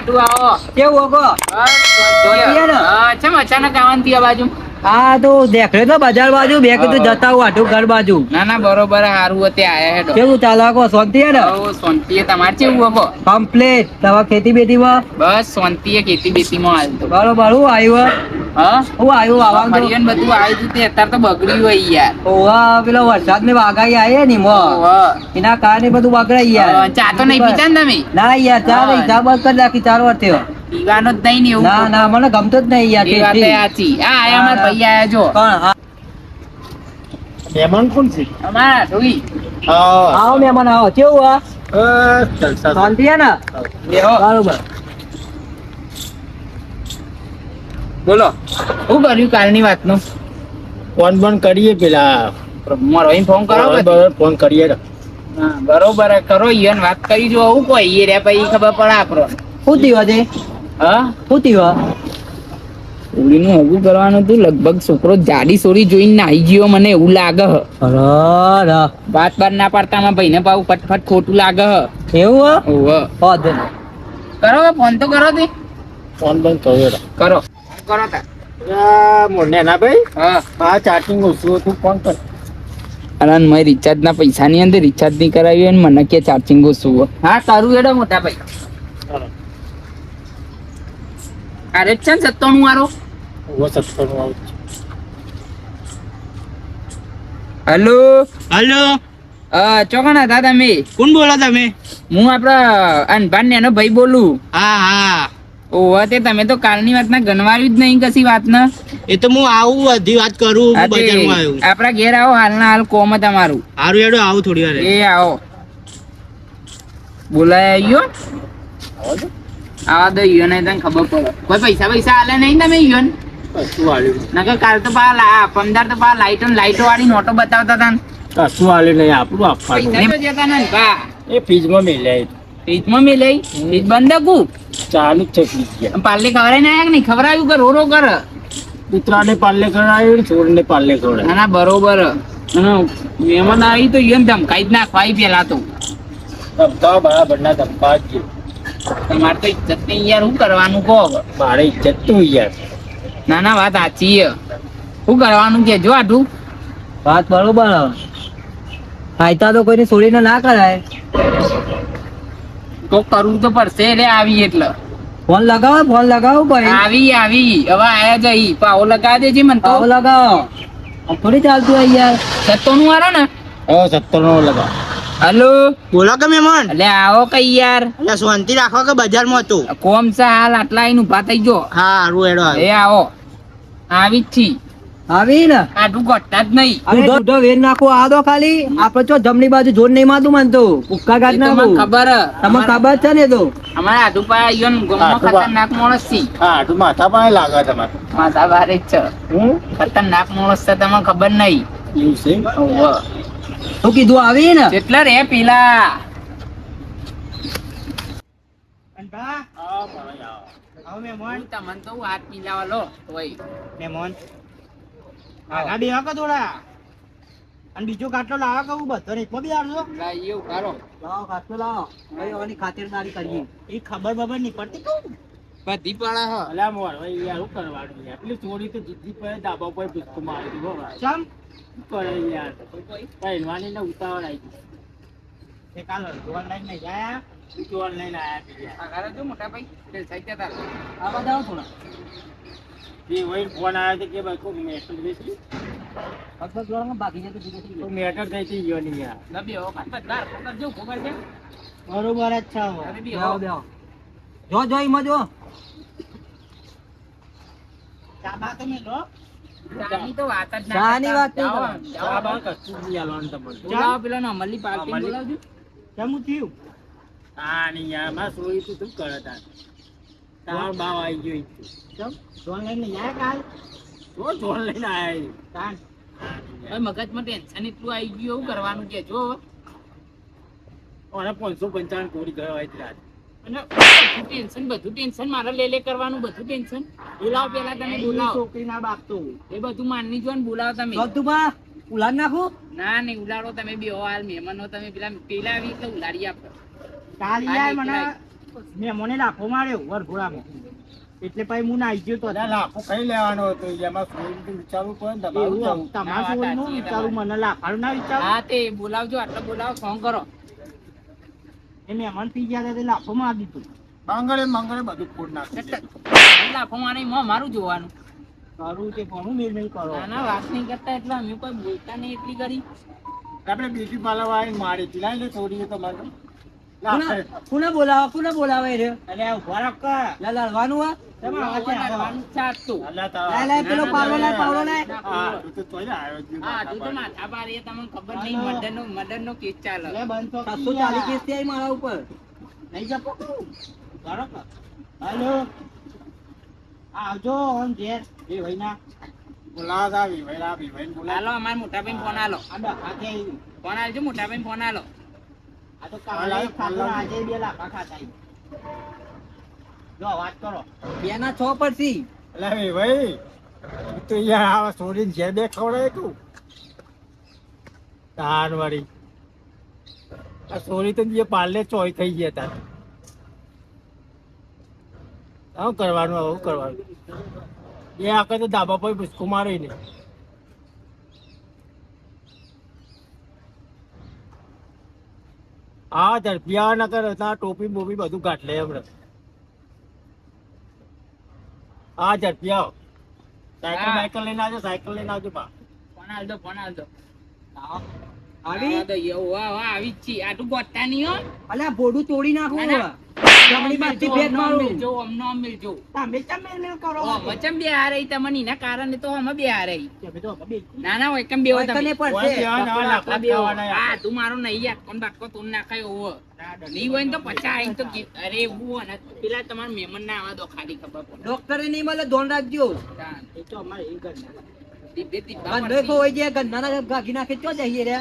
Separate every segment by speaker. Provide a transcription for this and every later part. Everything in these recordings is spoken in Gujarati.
Speaker 1: આટું આવો.
Speaker 2: કેવું
Speaker 1: હા, ચમ અચાનક આવવાની આ બાજુ?
Speaker 2: હા તો દેખરે તો બજાર બાજુ બે કીધું જતા હું આટું ઘર બાજુ.
Speaker 1: ના ના બરોબર હારું આયા હેડો
Speaker 2: કેવું ચાલે હગો શાંતિ હે ને?
Speaker 1: શાંતિએ તમારે કેવું હકો
Speaker 2: કમ્પ્લીટ. તમારે ખેતી બેતીમાં?
Speaker 1: બસ શાંતિએ ખેતી બેતીમાં હાલ
Speaker 2: બરોબર હું આવ્યું
Speaker 1: હા?
Speaker 2: હું આવ્યું
Speaker 1: બધું આવ્યું તે અત્યારે તો બગડ્યું હોય યાર.
Speaker 2: ઓવા પેલો વરસાદની વાગાઈ આવી ને મો એના કારણે બધું બગડાઈ યાર
Speaker 1: ચા તો નહીં પીતા ને તમે?
Speaker 2: ના યાર ચાર
Speaker 1: હા.
Speaker 2: હિસાબ જ કરી નાખી ચાર વાર થયો.
Speaker 1: પીવાનો જ નહીં ને એવું.
Speaker 2: ના ના મને ગમતો જ નહીં યાર
Speaker 1: એ વાત સાચી આ આયા અમારા ભાઈ આયા જો.
Speaker 3: મહેમાન કોણ છે?
Speaker 1: અમારા ઢોઈ
Speaker 2: આવો મહેમાન આવો. કેવું આ? શાંતિ હે ને? બરોબર.
Speaker 1: બોલો. શું કર્યું કાલની વાતનું?
Speaker 3: ફોન બંધ કરીએ પેલા.
Speaker 1: મારો ફોન કરો
Speaker 3: બરાબર ફોન કરીએ.
Speaker 1: હા, બરોબર કરો ઈયન વાત કરી જો આવું કોઈ ઈ રે પછી ખબર પડે આપડો
Speaker 2: શું થયો આજે?
Speaker 1: હા?
Speaker 2: શું થયું
Speaker 1: ઉડીનું હગું કરવાનું હતું લગભગ છોકરો જાડી સોરી જોઈને નાઈ ગયો મને એવું લાગે હ.
Speaker 2: અરે
Speaker 1: વાત બાર ના પાડતા ભાઈને ભાવ ફટફટ ખોટું લાગે હ.
Speaker 2: એવું હ?
Speaker 1: કરો ફોન તો કરો તે.
Speaker 3: ફોન બંધ કરો.
Speaker 1: કરો. કરો તા.
Speaker 3: હેલો ના ભાઈ?
Speaker 1: હા.
Speaker 3: આ ચાર્જિંગ ઓછું હતું ફોન કર?
Speaker 1: અરે મેં રિચાર્જ ના અંદર રિચાર્જ નહીં કરાવ્યું અને મને કે ચાર્જિંગ ઓછું હા કરું એડો મોટા ભાઈ. અરે છે ને સત્તાણું વાળો?
Speaker 3: ઊભો સત્તરનું આવું
Speaker 1: હલો? ચોકણ હતા તમે?
Speaker 4: કોણ બોલો તમે?
Speaker 1: હું આપડા અનભાન ભાઈ બોલું.
Speaker 4: હા હા.
Speaker 1: ઓવા તે તમે તો કાલની વાતના ગણવાર્યું જ નહીં કશી વાતના.
Speaker 4: એ તો હું આવું બધી વાત કરું હું બજારમાં આવ્યો
Speaker 1: આપડા ઘેર આવો હાલના હાલ કોમ તમારું
Speaker 4: હારું હેડો આવું થોડી વાર.
Speaker 1: એ આવો. બોલાય આવ્યો આવા દો ઈયો નહીં તને ખબર પડે. કોઈ પૈસા પૈસા આલે નહીં તમે ઈયો ને નકર કાલ તો પા પંદર તો પા લાઈટો લાઈટો વાળી નોટો બતાવતા હતા ને.
Speaker 3: કશું હાલ્યું નહીં આપણું આપવાનું. એ ફ્રીજમાં મેલાય
Speaker 1: ફીજમાં મેલાય ફીજ ફ્રીજ બંધ હતું
Speaker 3: ચાલુ જ છે ફ્રીજ ગયા
Speaker 1: પાલે ખવડાય ના આયા નહીં? ખવડાયું કે રોરો કર
Speaker 3: કૂતરાને પાલે કરાવ્યું ને ચોરને પાલે કરાવ્યું
Speaker 1: ના ના બરોબર. અને મહેમાન આવી તો એમ ને ધમકાઈ જ નાખવાય પેલા તો.
Speaker 3: ધમકાવ બરાબર ના ધમકા જ.
Speaker 1: તમારે તો ઇજ્જત નહીં યાર શું કરવાનું કહો હવે?
Speaker 3: મારે ઇજ્જત તું યાર.
Speaker 1: ના ના વાત સાચી શું કરવાનું કે જો આટલું.
Speaker 2: વાત બરોબર. ફાયદા તો કોઈને છોડીને ના કરાય.
Speaker 1: તો કરવું તો પડશે એટલે આવી એટલે.
Speaker 2: ફોન લગાવો ફોન લગાવો ભાઈ.
Speaker 1: આવી આવી. હવે આયા જઈ પાવો લગાવી દેજે મને તો.
Speaker 2: આવો લગાવો. થોડી ચાલતું હોય યાર.
Speaker 1: સત્તો નું આરો ને?
Speaker 3: હવે સત્તર નો લગાવ.
Speaker 1: હલો?
Speaker 4: બોલો કે મહેમાન
Speaker 1: એટલે આવો કઈ યાર.
Speaker 4: એટલે શાંતિ રાખો કે બજારમાં હતું?
Speaker 1: કોમ છે હાલ આટલા આઈને ઊભા થઈ ગયો
Speaker 4: હા સારું એડો
Speaker 1: એ આવો. આવી જ છી.
Speaker 2: આવી ને
Speaker 1: આટલું ઘટતા જ નહીં.
Speaker 2: અરે દૂધો વેર નાખો આ દો ખાલી. આપડે તો જમણી બાજુ જોર નહીં મારતું મને ઉક્કા
Speaker 1: એ
Speaker 2: કાઢ
Speaker 1: તો મને
Speaker 2: નાખું
Speaker 1: ખબર.
Speaker 2: તમને ખબર છે ને તો?
Speaker 1: અમારા આદુપા ઈયોન ગમો ખતરનાક માણસ છે.
Speaker 3: હા આટલું માથા પાસે લાગે તમારે.
Speaker 1: માથા ભારે છે.
Speaker 3: હું
Speaker 1: ખતરનાક માણસ છે તમને ખબર નહીં.
Speaker 3: એવું છે?
Speaker 1: ઓવે.
Speaker 2: કીધું આવી ને
Speaker 1: કેટલા રે પેલા.
Speaker 4: આવો. મહેમાન.
Speaker 1: તમને તો હાથ મિલાવા લો. તોય.
Speaker 4: આગા બેહો કે થોડા. અને બીજો કાટલો લાવો કે હું બધો રેતમાં બી આવજો
Speaker 1: લા, એવું કરો.
Speaker 2: લાવો કાટલો લાવો. ભાઈ ઓની ખાતરદારી કરીએ.
Speaker 4: એ ખબર બબર નહીં પડતી કહું
Speaker 1: બધી પડે હ.
Speaker 3: અલા મોર ભાઈ યાર હું કરવાનું યાર પેલી ચોરી તો જીજી પર ડાબા પર ભૂસકો મારી દીધો ભાઈ.
Speaker 4: ચમ?
Speaker 3: શું કરે યાર? પહેલવાની ને ઉતાવળ આવી ગઈ.
Speaker 4: કાલ ઓનલાઈન લઈને નહીં જાય
Speaker 3: ચોર આયા બીજા
Speaker 1: ઘરે જો મોટા ભાઈ? સાઈડ જતા.
Speaker 2: આ બધા થોડા.
Speaker 3: એ વહીને ફોન આવ્યો તો કે ભાઈ કોઈ મેટર દેખી
Speaker 2: ફક્ત જોડમાં બાકી જતું ધીરે ધીરે.
Speaker 3: મેટર થઈ હતી ગયો નહીં યાર
Speaker 1: લા, બેહો, કાંઈ બધાર પકડજો, ખબર છે?
Speaker 4: બરોબર જ છે હવે.
Speaker 1: તમે
Speaker 2: બેહો,
Speaker 1: બેહો.
Speaker 2: બેહો. જો જો ઈમાં જો
Speaker 4: ચા બા તો
Speaker 1: ચાની તો વાત જ ના
Speaker 2: ચાની વાત નહીં
Speaker 1: જાઓ,
Speaker 2: કરવાની.
Speaker 1: જાઓ.
Speaker 3: આ બાર કશું નહીં હાલવાનું તમારે
Speaker 1: બોલાવો પેલા નો અમલી પાર્ટી બોલાવજો
Speaker 4: કેમ થયું
Speaker 3: આ નહીં યાર તું શું કરે તાર તાર બાવ આવી ગયો.
Speaker 4: ચમ જોન લઈને જાય કાલ?
Speaker 3: જો ચોર લઈને આયા ઈ.
Speaker 4: તાન
Speaker 1: હવે મગજમાં ટેન્શન એટલું આવી ગયું એવું કરવાનું કે જો.
Speaker 3: ઓને પાંચસો પંચાવન કોડી ગયો હોય રાત
Speaker 1: અને બધું ટેન્શન બધું ટેન્શન મારે લે લે કરવાનું બધું ટેન્શન બોલાવો પેલા તમે
Speaker 4: બોલાવ
Speaker 1: બોલાવો.
Speaker 4: છોકરી ના બાપ તો.
Speaker 1: એ બધું માનની જો ને બોલાવો તમે.
Speaker 2: બધું બા ઉલાડ નાખો?
Speaker 1: ના નહીં ઉલાડો તમે બે હાલ મહેમાનો તમે પેલા પેલા આવી એટલે ઉલાડી આપો.
Speaker 4: કાલ યાર મને મેં મને લાફો માર્યો વરઘોડામાં એટલે પછી હું નાઈ ગયો તો
Speaker 3: લાખો કઈ લેવાનો હતો? એમાં સોરી વિચારવું પડે ને દબાવું
Speaker 4: એવું
Speaker 3: જવું.
Speaker 4: તમારે
Speaker 1: ના,
Speaker 4: વિચારું મને લાફાનું ના વિચારું.
Speaker 1: હા તે બોલાવજો આટલો બોલાવો ફોન કરો.
Speaker 4: એ મહેમાન પી ગયા તે લાફો માર દીધું
Speaker 3: મંગળે મંગળે બધું ફોડ નાખે
Speaker 1: લાખો મારે મારું જોવાનું.
Speaker 4: કરું તે ઘણું મેલ મેલ કરો.
Speaker 1: ના ના વાત નહીં કરતા એટલે અમે કોઈ બોલતા નહીં એટલી કરી
Speaker 3: આપણે બ્યુટી પાર્લર વાળી મારી હતી લાઈ લે છોડીએ તો મને
Speaker 2: કોને- કોને બોલાવે કોને બોલાવે રે?
Speaker 4: અલે ઊભા ક કે.
Speaker 2: લા લડવાનું આ?
Speaker 4: તમાર આવા છે, આવા.
Speaker 1: લડવાનું ચાટતું.
Speaker 2: લે પેલો પાવડો લે પાવડો લે
Speaker 3: હા તું તો તોય આવ્યો જ
Speaker 1: હા તું તો માથા ભારે એ તમને ખબર નહીં મર્ડર નો મર્ડર નો કેસ ચાલે.
Speaker 4: લે બંધ તો
Speaker 2: સાતસો ચાલીસ કેસ થયા મારા ઉપર.
Speaker 4: નહીં જપો કરો ક હાલો. આ આવજો ઓન ઘેર. એ ભાઈના.
Speaker 3: બોલાવા આવી ભાઈ આવી ભાઈ બોલાવા.
Speaker 1: હાલો અમારા મોટા ભાઈ ફોન આલો.
Speaker 4: આ કે
Speaker 1: ફોન આલજો મોટા ભાઈ ફોન આલો.
Speaker 4: આ તો કાલે
Speaker 3: હાલો,
Speaker 4: ખાધું ને
Speaker 3: હાલો.
Speaker 4: આજે બે લાફા ખાતા જો વાત કરો.
Speaker 2: બે ના છ પરથી
Speaker 3: અલ્યા વિભાઈ તો યાર આ બે ખવડાવે તું. તાર વાળી. આ છોડી તો જે પાર્લે ચોય થઈ ગયા તાર. શું કરવાનું હવે કરવાનું. એ આખે તો ધાબા પર ભૂસકો મારે હા ઝડપિયા ના કરે ટોપી બોપી બધું કાઢ લે હમણાં હા ઝડપિયા સાયકલ સાયકલ લઈને આવજો સાયકલ લઈને આવજો પા
Speaker 1: ફોન આલજો ફોન આલજો
Speaker 2: આવી.
Speaker 1: આવી? જ છીએ. આટલું ગોતતા નહીં હો.
Speaker 2: અલ્યા બોડું તોડી નાખું
Speaker 4: તમે. તમે
Speaker 1: તમે
Speaker 2: ડોક્ટરે નહીં મળે ધોન રાખજો. ગંધાના ગાગી નાખે ચો જઈએ રે.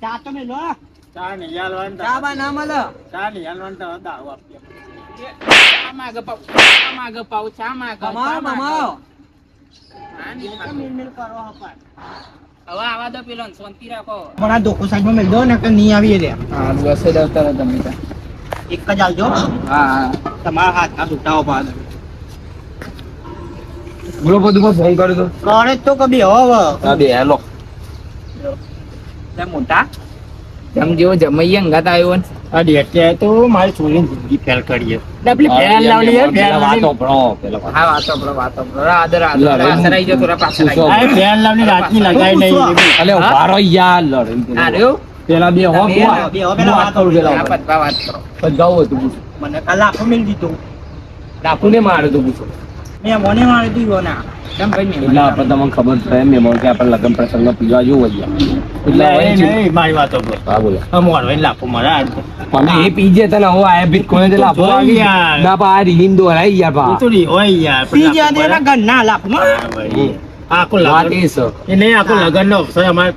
Speaker 4: ચા તો મેલો
Speaker 3: ચા નહીં હાલવાનું
Speaker 2: ચા બા ના મળે?
Speaker 3: ચા નહીં હાલવાનું તો દારૂ આપીએ.
Speaker 1: ચા માગે પાવ ચા માગે પાવ ચા માગે
Speaker 2: કમાઓ કમાઓ
Speaker 1: હા, નહીં
Speaker 4: ચમ
Speaker 1: ખાતું.
Speaker 4: મેલ મેલ કરો હપાર
Speaker 1: હવે આવા દો પેલો શાંતિ રાખો.
Speaker 4: પણ આ ધોકો સાઈડમાં મેલ દો ને કે નહીં આવી રે
Speaker 1: હા બસે દવતા તમે
Speaker 4: એક જ આવજો.
Speaker 1: હા
Speaker 4: તમારા હાથ છૂટાવો પાડ
Speaker 1: બોલો બધું ફોન કર્યો તો.
Speaker 4: કરે જ તો હવે
Speaker 1: હા હેલો. મોટા. જમ જેવો જમૈયા અંગાત આવ્યો ને.
Speaker 3: અડી અત્યારે તો મારી છોરીની જિંદગી ફેલ કરીએ
Speaker 1: ડબલી ફેલ લાવલી હે, લાવલી.
Speaker 5: વાતો
Speaker 1: હા વાતો આપણો વાતો આપણો આદર આદર થોડા પાછળ આવી જાઓ.
Speaker 3: આ ફેન લાવની રાતની લગાઈ નહીં
Speaker 5: અલે વારો યાર લડે
Speaker 1: અરે
Speaker 5: પેલા. બે હો
Speaker 1: બે
Speaker 4: હો, પેલા
Speaker 5: વાત કરું પેલા
Speaker 1: વાત કરો.
Speaker 5: પછી જાવું હતું
Speaker 4: મને કાલ આખો મેલ દીધો.
Speaker 5: ડાકુને મારે તો પૂછો.
Speaker 4: મેં મને મારી દીધો ના
Speaker 5: એટલે આપણે તમને ખબર પડે મહેમાન કે આપણે લગ્ન પ્રસંગમાં પીવા જવું હોય એટલે
Speaker 3: નહીં, મારી વાતો
Speaker 5: હા બોલો.
Speaker 3: આ મોરવાઈને લાફો મારે આ
Speaker 5: એ પીજે તને હું આયા ભીખ કોને તે લાફો આવી. ના પા આ પા
Speaker 3: તો હોય યાર
Speaker 4: તેના
Speaker 3: મારે.
Speaker 4: ઘરના લાભમાં
Speaker 3: હા, ભાઈ. આખું લગન
Speaker 5: એ છે
Speaker 3: નહીં આખું અવસર અમારે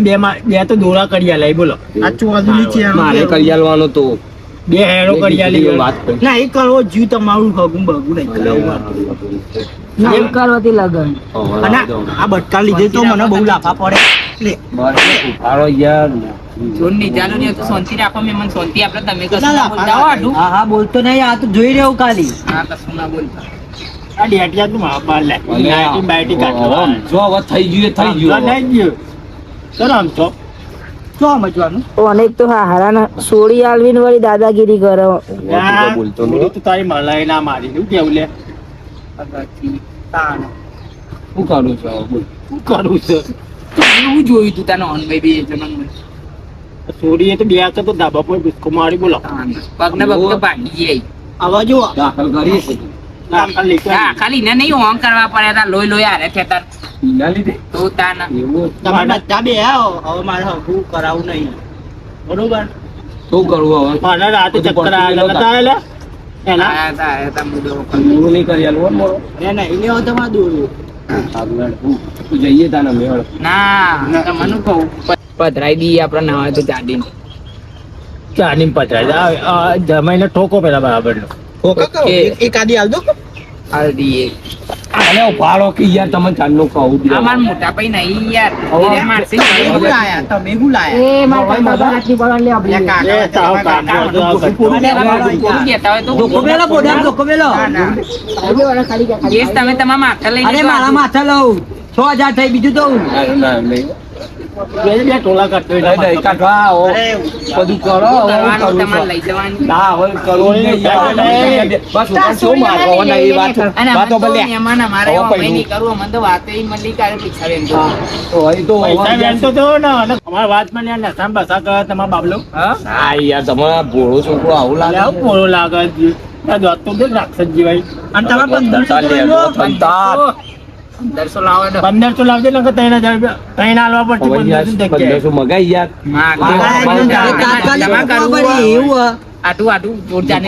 Speaker 3: બે માં બે તો દોરા કરી લઈ બોલો.
Speaker 4: આ બાજુ નીચે
Speaker 5: મારે? કરી આલવાનો તો.
Speaker 3: બે હેરો કરી આલી
Speaker 5: વાત
Speaker 4: ના એ કરવો જીવ તમારું હગું બગું નહીં
Speaker 2: એમ કરવાથી લગન.
Speaker 4: અને આ બટકા લીધે તો મને બહુ લાફા પડે. લે
Speaker 5: યાર.
Speaker 1: જોન નીચાલો ને તો શાંતિ રાખો મહેમાન શાંતિ આપણે તમે કશું
Speaker 4: ના,
Speaker 1: બોલતા હો,
Speaker 2: હા હા બોલતો નહીં આ તો જોઈ રહ્યો ખાલી.
Speaker 1: હા કશું ના બોલતા.
Speaker 3: આ ડેટિયા તું મારા બાર લે. નાઈટી બાઈટી કાઢો
Speaker 5: જો હવે થઈ ગયું થઈ ગયું.
Speaker 3: થઈ ગયું. ચલો આમ તો.
Speaker 6: અનેક તો હારાના સોળી આલવીન વાળી દાદાગીરી કરો.
Speaker 5: બોલતો
Speaker 3: તારી મલાઈ ના મારી શું કેવું લે?
Speaker 4: તાણ.
Speaker 5: શું કરું છું હવે બોલ.
Speaker 3: શું કરું છે.
Speaker 1: તો એવું જોયું તું તાનો અનભાઈ બે
Speaker 3: તો બે હાથે તો ધાબા પર ભૂસકો મારી બોલો.
Speaker 1: પગને પગ ભાગી જાય.
Speaker 4: આવા જુઓ
Speaker 5: દાખલ કરીએ છે.
Speaker 1: હા ખાલી ને નહીં હોમ કરવા પડે તા લોહી લોહી હારે છે તાર
Speaker 5: લીધે?
Speaker 1: તો તાના.
Speaker 5: એવું
Speaker 4: બે આવો. હવે મારે હગું કરાવવું નહીં. બરોબર?
Speaker 5: શું કરવું હવે?
Speaker 3: મને રાતે ચક્કર આવેલા
Speaker 5: આલવું હો મોરો
Speaker 4: ને નહીં લેવો તમારે દોરું.
Speaker 5: સારું હેડ. હું- તું જઈએ તાને મેળ
Speaker 1: ના તમને કહું. પધરાઈ દઈએ
Speaker 3: જમાઈને ઠોકો પેલા બરાબર
Speaker 1: નો
Speaker 4: એક આદી હાલ દો.
Speaker 1: હાલ દઈએ
Speaker 5: અલે ઉભાડો કે યાર તમને ચાંદલો કહું દે.
Speaker 1: અમાર મોટા ભાઈ નહીં યાર
Speaker 5: હવે
Speaker 1: એને મારશે
Speaker 4: તમે શું લાયા તમે શું લાયા
Speaker 6: એ માર ભાઈ હાથની આટલી લે
Speaker 4: લે
Speaker 6: આપણે
Speaker 4: કાકા,
Speaker 3: એ તાવ
Speaker 4: કાકા, કરો.
Speaker 1: કહેતા હોય તો
Speaker 2: ધોકો મેલો બોડા ધોકો મેલો
Speaker 4: ના, ના.
Speaker 6: આજે વાળા ખાલી ખાલી.
Speaker 1: કેસ તમે તમારા માથા લઈને
Speaker 2: અરે મારા માથા લઉં છ હજાર થઈ બીજું તો
Speaker 5: ના, ના, નહીં.
Speaker 3: બે ટોલા કાઢતો
Speaker 5: કાઢવા આવો. બધું કરો
Speaker 1: તમારે
Speaker 5: ના હવે કરું. બસ શું મારો વાત
Speaker 1: અને
Speaker 5: વાતો
Speaker 1: અમારે તો
Speaker 5: ભલે
Speaker 1: મહેમાન અમારે
Speaker 5: હવે
Speaker 1: એવા
Speaker 5: પૈણું.
Speaker 1: અમે નહીં કરવું અમને તો વાતે મળી કાલે પૈસા લેન તો
Speaker 5: તો તો
Speaker 3: પૈસા વેચતો તો ને નશામાં બસા કરે તમારા બાબલો
Speaker 5: હા યાર તમારા ભોળો છોકરો આવું લાગે
Speaker 3: ભોળો લાગે આ દોત તો દેખ રાક્ષસ જીવાય
Speaker 4: અને તમે પંદરસો
Speaker 5: ચાલે,
Speaker 4: રૂપિયા લો.
Speaker 5: ધંધા.
Speaker 1: પંદરસો લાવો
Speaker 3: પંદરસો લાવજે ને ત્રણ હજાર રૂપિયા ત્રણ હાલવા પડશે પંદરસો
Speaker 5: મગાઈ યાર.
Speaker 2: એવું હે.
Speaker 1: આટલું આટલું જોર જાને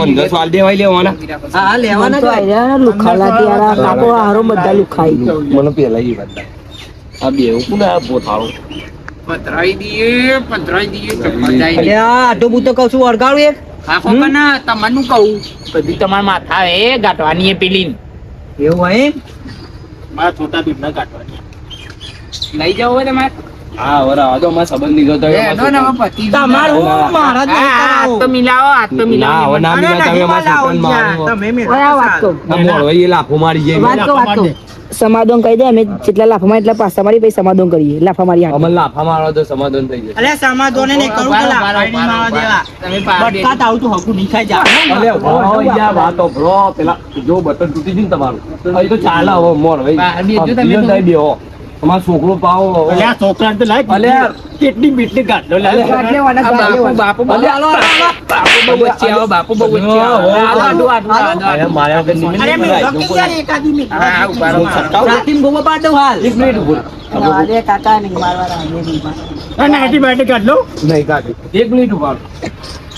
Speaker 5: દેવાય લેવાના.
Speaker 2: હા હા લેવાના જ હોય.
Speaker 6: લુખાલા ત્યારે કાકો હારો બધા લુખાઈ.
Speaker 5: મને પેલા એ બધા આ બે
Speaker 2: અરે હું તો કહું છું વળગાડું એક.
Speaker 1: હા ખબર ના તમને કહું. બધી તમારા માથા એ ગાંઠવાની એ પેલી
Speaker 2: એવું હોય?
Speaker 3: મારા છોટા ભીમના કાઢવા
Speaker 1: લઈ જવું હોય તમારે
Speaker 5: હા હવે રાવા દો સંબંધ નીકળતો
Speaker 1: એ
Speaker 5: હોય
Speaker 1: ને પતિ
Speaker 2: તમારું
Speaker 5: ના.
Speaker 2: મારા જ નહીં
Speaker 1: હા. તો મિલાવો તો
Speaker 5: ના
Speaker 1: મિલાવો
Speaker 5: ના તમે મારો.
Speaker 4: તમે મેળવો
Speaker 6: વાત
Speaker 4: સારું.
Speaker 5: મોળો એ લાફો મારી જાય
Speaker 6: સમાધાન કહી દે અમે જેટલા લાફામાં એટલા પાસા મારી પછી સમાધાન કરીએ. લાફા મારી અમે
Speaker 5: અમને લાફા મારો તો સમાધાન થઈ જાય
Speaker 4: અરે સમાધાન ને કરું કે લાકડાની મારવા દેવા.
Speaker 1: તમે
Speaker 4: બટકા તાવ તો હકું નહીં જા.
Speaker 5: અરે યાર વાતો બ્રો. પેલા જો બટન તૂટી ગયું ને તમારું. અહીં તો ચાલે હવે મોર ભાઈ.
Speaker 1: બહાર તમે
Speaker 5: બીજો
Speaker 1: તો.
Speaker 5: બેહો. છોકરો પાવો
Speaker 3: આ તો લાય
Speaker 5: અલે.
Speaker 3: કેટલી બીટલી કાઢો લે.
Speaker 6: ગાંઠ લેવાના,
Speaker 1: આ બાપુ બાપુ બાપુ આવો આવો આડો, આડો,
Speaker 5: અરે
Speaker 4: અરે યાર એકાદી મિનિટ.
Speaker 1: હા.
Speaker 2: રાતીમ પાડ હાલ
Speaker 5: એક મિનિટ ઊભો રહો.
Speaker 6: કાકા નહીં મારવાના અમે નહીં મારવાના.
Speaker 3: આ નાઇટી કાઢ લો.
Speaker 5: નહીં કાઢી. એક મિનિટ ઊભા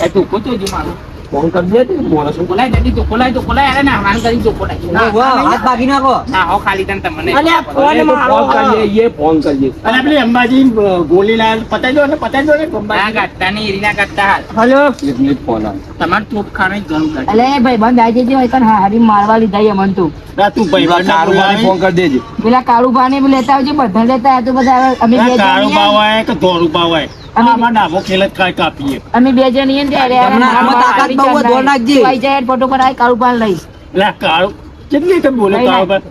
Speaker 1: એ તું પોતો જો મારો
Speaker 5: ફોન કરી દે ઉપર.
Speaker 1: કોલાય જલ્દી તો કોલાય તો કોલાય અરે ના હરાન કરી તો કોલાય
Speaker 2: વાહ, હાથ ભાગી નાખો
Speaker 1: ના હો ખાલી તને તમને
Speaker 4: અલ્યા, ફોન
Speaker 5: અરે
Speaker 4: મારો.
Speaker 5: ફોન કરીએ એ ફોન કરીએ
Speaker 3: અને પેલી અંબાજી અ, ગોલી લાયા પતાઈ દો ને પતાઈ દો ને
Speaker 1: ના
Speaker 3: અંબાજી.
Speaker 1: કાઢતા નહીં એરીના કાઢતા હાલ.
Speaker 3: હલો.
Speaker 5: મિનિટ ફોન
Speaker 1: તમારે તોપ ખાને ઘણું કાઢ
Speaker 6: અલે ભાઈ બંધ આવી જજો હોય કાન હારી મારવા લીધા ઈ અમન તું.
Speaker 3: ના તું ભાઈ
Speaker 5: પેલા કારુબાને ફોન કરી દેજે.
Speaker 6: પેલા ને બી લેતા આવજો બધા લેતા આવ્યા તો બધા અમે બે
Speaker 3: બાવ હોય કે ધોળું બાવ હોય આમાં ખેલ જ કાપીએ.
Speaker 6: અમે બે જણ ઈએ ને ત્યારે
Speaker 2: તમને આમાં તાકાત બહુ હોય, દોડ નાખજે.
Speaker 6: તું આઈ જાય ફોટો પર આય કાળુભા લઈ
Speaker 3: એટલે આ કાળું. કેટલી તમે બોલો
Speaker 6: લઈ
Speaker 3: કાળું
Speaker 6: લાય.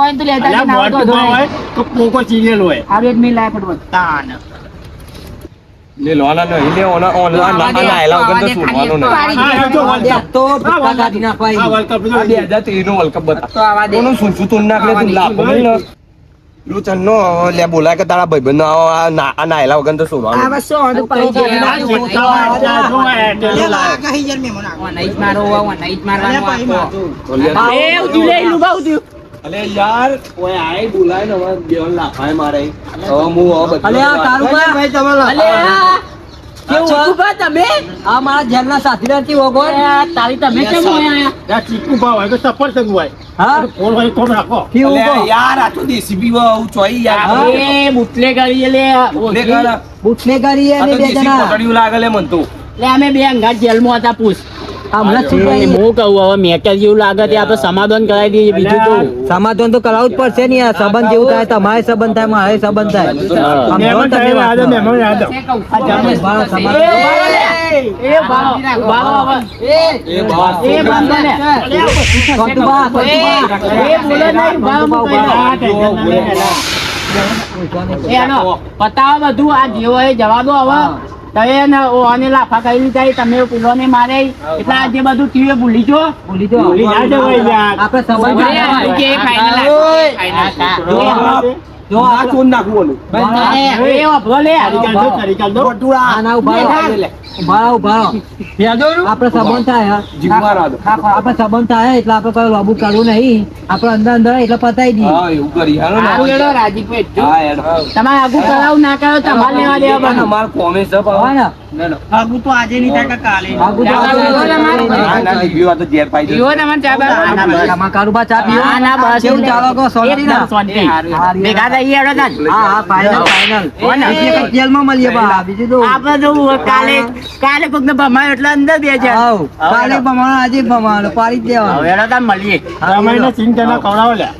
Speaker 6: હોય તો લેતા હોય તો
Speaker 3: પોકો હોય. તાન.
Speaker 5: લે નહીં લે ઓના વગર તો છોડવાનો નહીં.
Speaker 3: તો
Speaker 2: કાઢી.
Speaker 3: આ
Speaker 5: વર્લ્ડ કપ બતા
Speaker 1: તો આવા દે.
Speaker 5: કોનું તું લાભ નહીં ને તું ચન્નો લે બોલાય કે તારા ભાઈબંધ નો આવો આ ના આ નાયલા વગર તો
Speaker 6: આ
Speaker 5: છોડવાનું
Speaker 6: બસ શું હતું પડી
Speaker 1: તો.
Speaker 3: આ જો
Speaker 1: મારો જ મારવાનો
Speaker 4: ભાઈ.
Speaker 1: એ ઉધી લે ઈલું બા
Speaker 5: અલે યાર ઓય આય બોલાય ને હવે બેવન લાફાય મારે હવે હું હવે બધું
Speaker 2: અલે આ કારુબા અલે આ કેવું?
Speaker 1: તમે?
Speaker 2: આ મારા જેલના સાથીદારથી ઓગો
Speaker 1: તારી તમે કેમ હોય
Speaker 3: ચીકુ ભાવ હોય કે સફરજન હોય?
Speaker 2: હા?
Speaker 3: ફોન હોય તો રાખો.
Speaker 2: કેવું
Speaker 5: યાર આ તો દેશી પીવા આવું ચોઈ યાર.
Speaker 1: એ બુટલે કરી લે
Speaker 5: લે કર આ
Speaker 2: બુટલેગરી
Speaker 5: તો
Speaker 2: બે
Speaker 5: દેશી
Speaker 2: જણા.
Speaker 5: કોટડીયું લાગે લે મન તો.
Speaker 1: લે અમે બે અંગા જેલમાં હતા પૂછ. હું કહું હવે મેટર જેવું લાગે તે આપણે સમાધાન કરાવી દઈએ બીજું તો.
Speaker 2: સમાધાન તો કરાવવું જ પડશે ને આ સંબંધ જેવું થાય તમારે સંબંધ થાય મારે સંબંધ થાય.
Speaker 1: પતાવો બધું. આ જેવો જવાબો હવે. તમે ને ઓને લાફા કરી લીધા તમે પેલો મારે એટલે આજે બધું થયું એ ભૂલી જો
Speaker 2: ભૂલી જાઓ.
Speaker 3: ભૂલી ના જવાય યાર.
Speaker 2: આપણે સંબંધ
Speaker 1: કે final
Speaker 2: જો
Speaker 5: જો આ ચોન નાખવું ઓલું
Speaker 1: એ એ લે
Speaker 3: દો, દો.
Speaker 2: આના ઊભા રહો. ઊભા ભાવ. આપડે સંબંધ થાય આપણે સંબંધ થાય એટલે આપડે કોઈ લાબુ કરવું નહીં. આપડે અંદર અંદર એટલે પતાવી દઈએ.
Speaker 5: કરી
Speaker 1: તમારે આગુ કરાવું ના કરાવું તમારે લેવા દેવા.
Speaker 5: અમાર કોમે છે
Speaker 2: હોય ને.
Speaker 4: આગું તો આજે નહીં થાય કાલે.
Speaker 2: આગુ તો? બીજી તો.
Speaker 1: આપણે કાલે કાલે કોક ને ભમાયો એટલે અંદર બે છે
Speaker 2: આવ કાલે ભમાણો આજે ભમાણો પાડી જ દેવાનો.
Speaker 1: હવે મળીએ.
Speaker 3: રમાઈને ચિંતા ના કવડાવો લ્યા.